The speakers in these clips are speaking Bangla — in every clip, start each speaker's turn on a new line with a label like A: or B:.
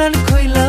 A: কোরআন খইলা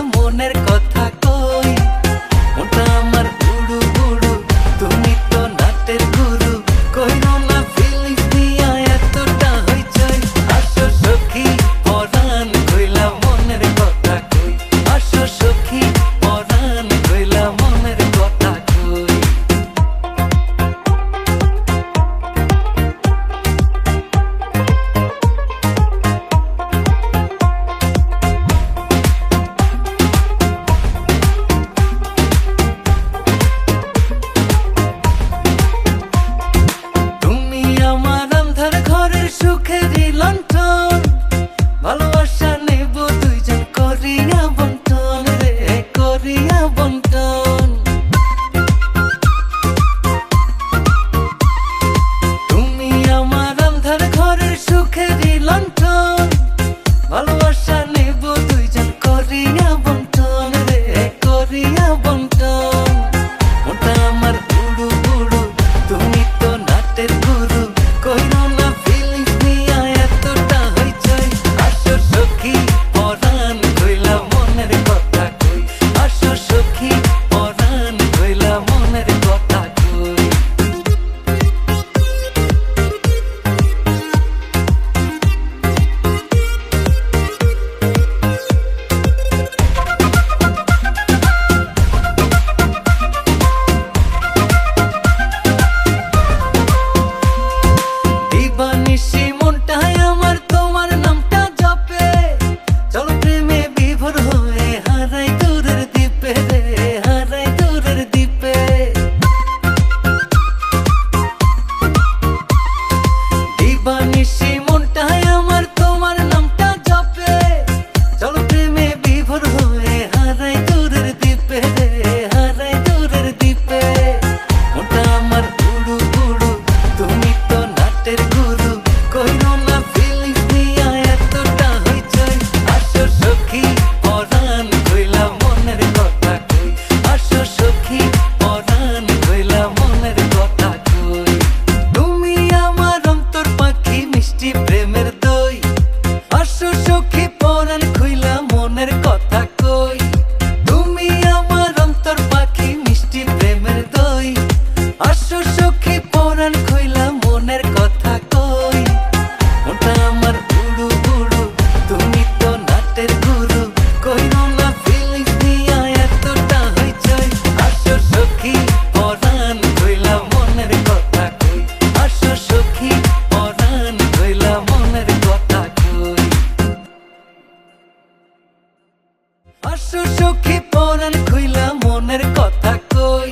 A: পরাণ খুইলা মনের কথা কই?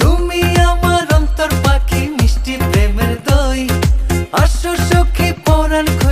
A: তুমি আমার অন্তর পাখি মিষ্টি প্রেমের দই। আসো সখী, পরাণ খুইলা